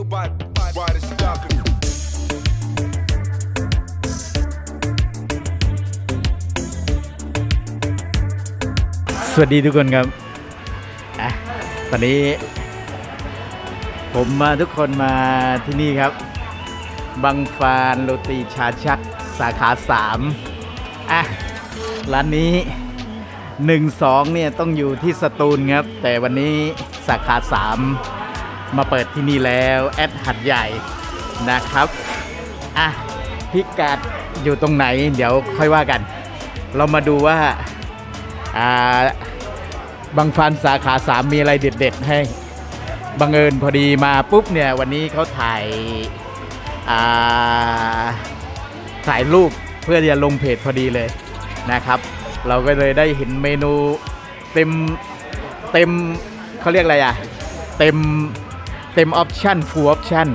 nobody why to stop me. สวัสดีทุกคนครับอะตอนนี้ ผมมาทุกคนมาที่นี่ครับ บังฟานโรตีชาชักสาขาสามอะ ร้านนี้หนึ่งสองเนี่ยต้องอยู่ที่สตูลครับ แต่วันนี้สาขาสา มาเปิดที่นี่แล้วแอดหัดใหญ่นะครับอะพิกัดอยู่ตรงไหน เดี๋ยวค่อยว่ากัน เรามาดูว่าอ่าบางฟันสาขาสามมีอะไรเด็ด ๆ ให้บังเอิญพอดีมาปุ๊บเนี่ยวันนี้เขาถ่ายอ่าถ่ายรูปเพื่อจะลงเพจพอดีเลยนะครับ เราก็เลยได้เห็นเมนูเต็มเต็มเขาเรียกอะไรอะเต็ม เต็มออปชั่นฟูลออปชั่น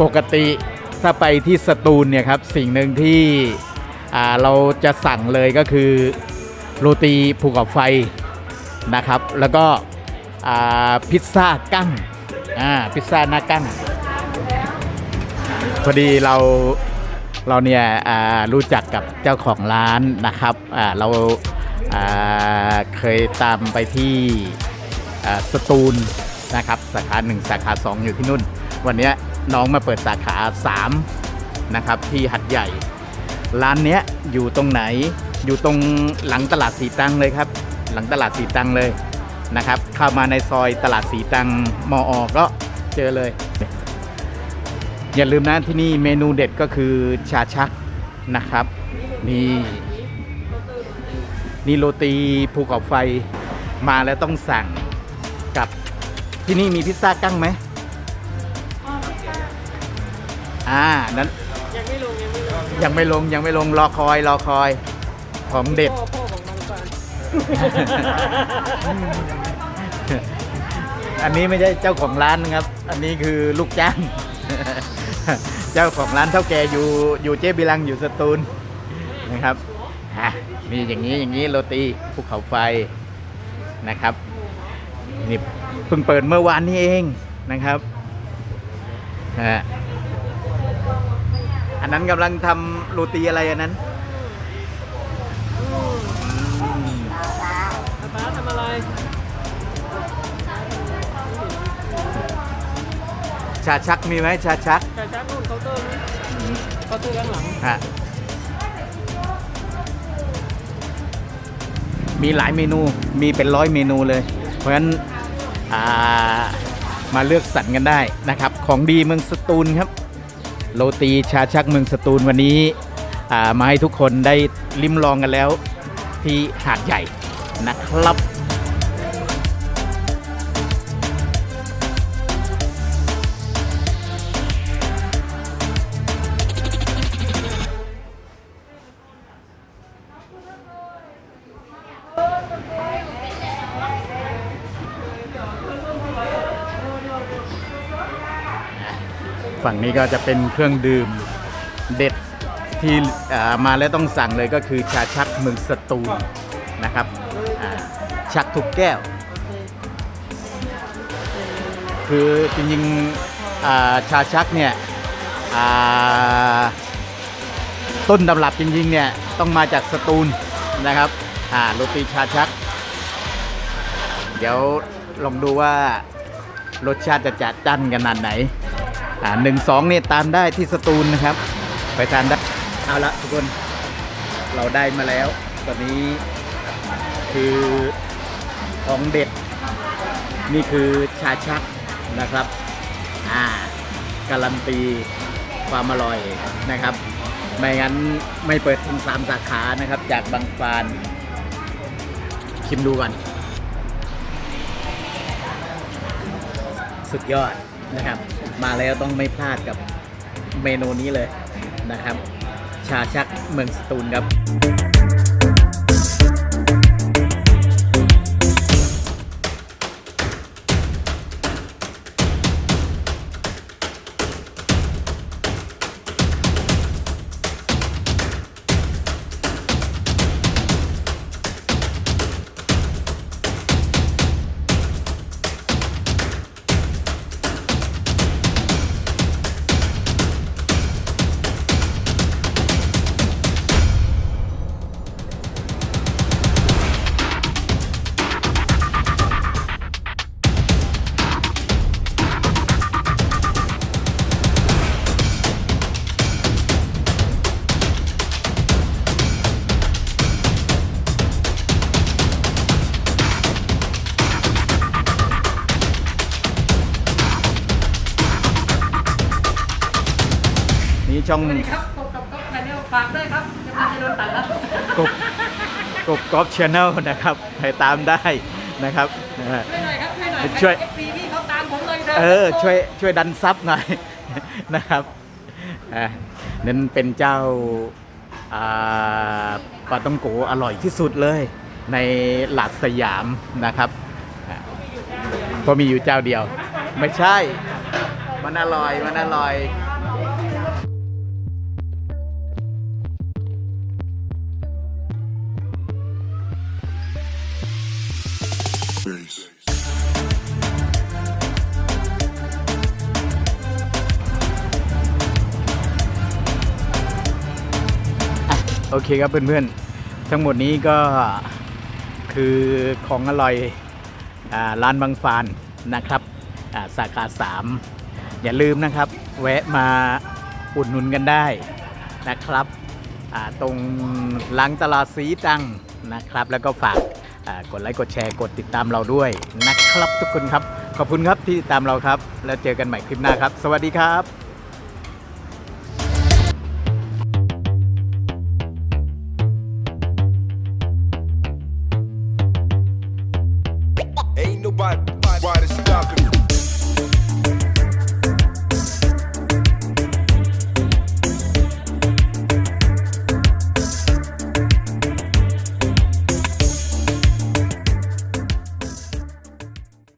ปกติถ้าไปที่สตูลเนี่ยครับ สิ่งหนึ่งที่เราจะสั่งเลยก็คือโรตีภูเขาไฟนะครับ แล้วก็พิซซ่ากั้งพิซซ่าหน้ากั้งพอดีเราเราเนี่ยรู้จักกับเจ้าของร้านนะครับเราเคยตามไปที่สตูล นะครับสาขาหนึ่งสาขาสองอยู่ที่นู่น วันนี้น้องมาเปิดสาขาสามนะครับที่หัดใหญ่ ร้านเนี้ยอยู่ตรงไหนอยู่ตรงหลังตลาดสีตังเลยครับ หลังตลาดสีตังเลยนะครับเข้ามาในซอยตลาดสีตังมออก็เจอเลย อย่าลืมนะที่นี่เมนูเด็ดก็คือชาชักนะครับนี่นี่โรตีภูเขาไฟมาแล้วต้องสั่งกับ ที่นี่มีพิซซ่ากั้งไหมอ่านั้นยังไม่ลงยังไม่ลงยังไม่ลงยังไม่ลงรอคอยรอคอย ของเด็ด พ่อพ่อของบางฟานอันนี้ไม่ใช่เจ้าของร้านนะครับ อันนี้คือลูกจ้าง เจ้าของร้านเท่าแก่อยู่อยู่เจ๊บิลังอยู่สตูลนะครับอะมีอย่างนี้อย่างนี้โรตีภูเขาไฟนะครับ นี่เพิ่งเปิดเมื่อวานนี้เองนะครับอันนั้นกำลังทำโรตีอะไรอันนั้นป้าทำอะไร ชาชักมีไหมชาชัก ชาชักนู่นเคาน์เตอร์นู้นเคาน์เตอร์ข้างหลังฮะมีหลายเมนู มีเป็นร้อยเมนูเลย เพราะฉะนั้น มาเลือกสรรกันได้นะครับ ของดีเมืองสตูลครับ โรตีชาชักเมืองสตูลวันนี้มาให้ทุกคนได้ลิ้มลองกันแล้วที่หาดใหญ่นะครับ ฝั่งนี้ก็จะเป็นเครื่องดื่มเด็ดที่มาแล้วต้องสั่งเลยก็คือชาชักเมืองสตูลนะครับชักทุกแก้ว คือจริงๆชาชักเนี่ยต้นตำรับจริงๆเนี่ยต้องมาจากสตูลนะครับโรตีชาชัก เดี๋ยวลองดูว่ารสชาติจะจัดจ้านขนาดไหน อ่าหนึ่งสองเนี่ยตามได้ที่สตูลนะครับ ไปทานได้เอาละทุกคนเราได้มาแล้ว ตอนนี้คือของเด็ด นี่คือชาชักนะครับ อ่า การันตีความอร่อยนะครับ ไม่งั้นไม่เปิดถึงสามสาขานะครับ จากบางฟานชิมดูก่อน สุดยอดนะครับ มาแล้วต้องไม่พลาดกับเมนูนี้เลยนะครับ ชาชักเมืองสตูลครับ ช่องสวัสดีครับพบกับก๊อฟแมนเนลฝากด้วยครับจะไม่โดนตัดแล้วกบกบกอล์ฟชาแนลนะครับไปตามได้นะครับนะฮะช่วยหน่อยครับช่วยหน่อยช่วยเอฟซีพี่เขาตามผมเลยเถอะเออช่วยช่วยดันซับหน่อยนะครับอะนั่นเป็นเจ้าอ่าปลาต้องโกอร่อยที่สุดเลยในหลักสยามนะครับอะก็มีอยู่เจ้าเดียว ไม่ใช่ มันอร่อย มันอร่อย โอเคครับเพื่อนๆ ทั้งหมดนี้ก็คือของอร่อยอร้านบางฟานนะครับาสาขา3 อย่าลืมนะครับ แวะมาอุดหนุนกันได้นะครับตรงหลังตลาดสีตังนะครับ แล้วก็ฝากกดไลค์กดแชร์กดติดตามเราด้วยนะครับทุกคนครับ ขอบคุณครับที่ติดตามเราครับ แล้วเจอกันใหม่คลิปหน้าครับ สวัสดีครับ